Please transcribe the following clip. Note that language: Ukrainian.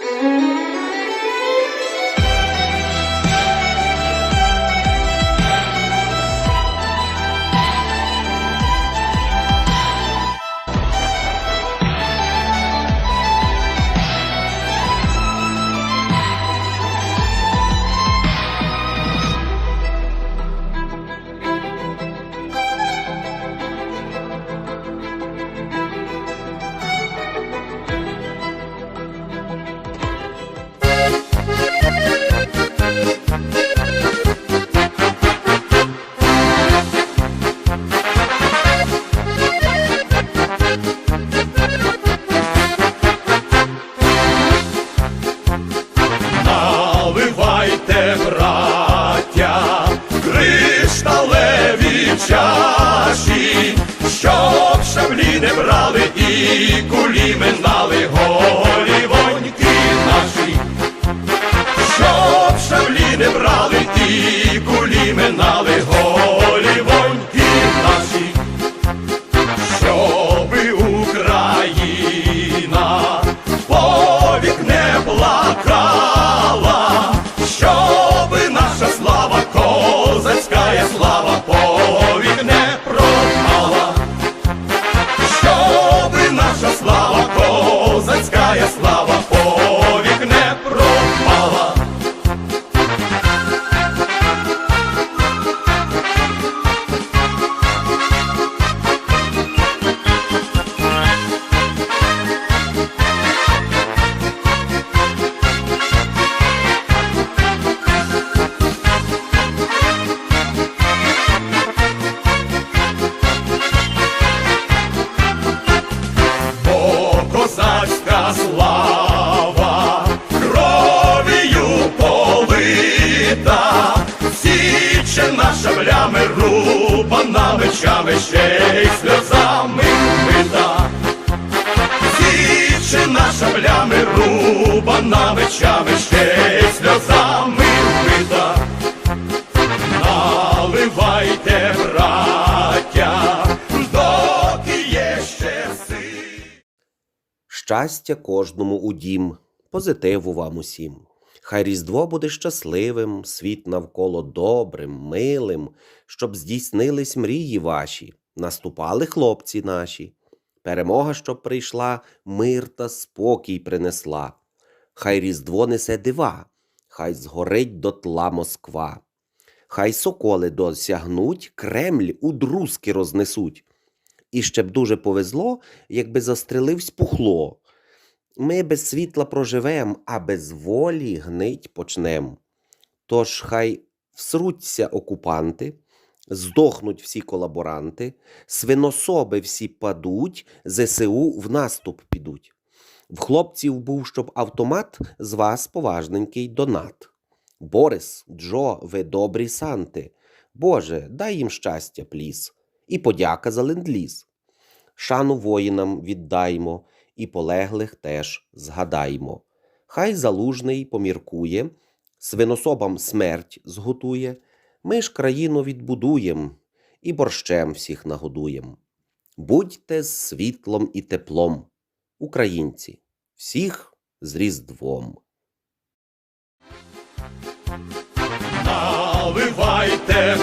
Наливайте, кулі минали голівоньки наші, щоб шаблі не брали ті кулі минали голівоньки козацька слава. Кров'ю полита, січена шаблями, рубана мечами, ще й сльозами Січе Січена шаблями, рубана мечами, ще Щастя кожному у дім, позитиву вам усім. Хай Різдво буде щасливим, світ навколо добрим, милим, щоб здійснились мрії ваші, наступали хлопці наші. Перемога, щоб прийшла, мир та спокій принесла. Хай Різдво несе дива, хай згорить дотла Москва. Хай соколи досягнуть, Кремль у друзки рознесуть. І ще б дуже повезло, якби застреливсь пухло. Ми без світла проживем, а без волі гнить почнем. Тож хай всруться окупанти, здохнуть всі колаборанти, свинособи всі падуть, ЗСУ в наступ підуть. В хлопців був, щоб автомат з вас поважненький донат. Борис, Джо, ви добрі санти. Боже, дай їм щастя, пліс, і подяка за ленд-ліз. Шану воїнам віддаймо, і полеглих теж згадаймо. Хай залужний поміркує, свинособам смерть зготує, ми ж країну відбудуєм і борщем всіх нагодуєм. Будьте з світлом і теплом, українці, всіх з Різдвом. Наливайте,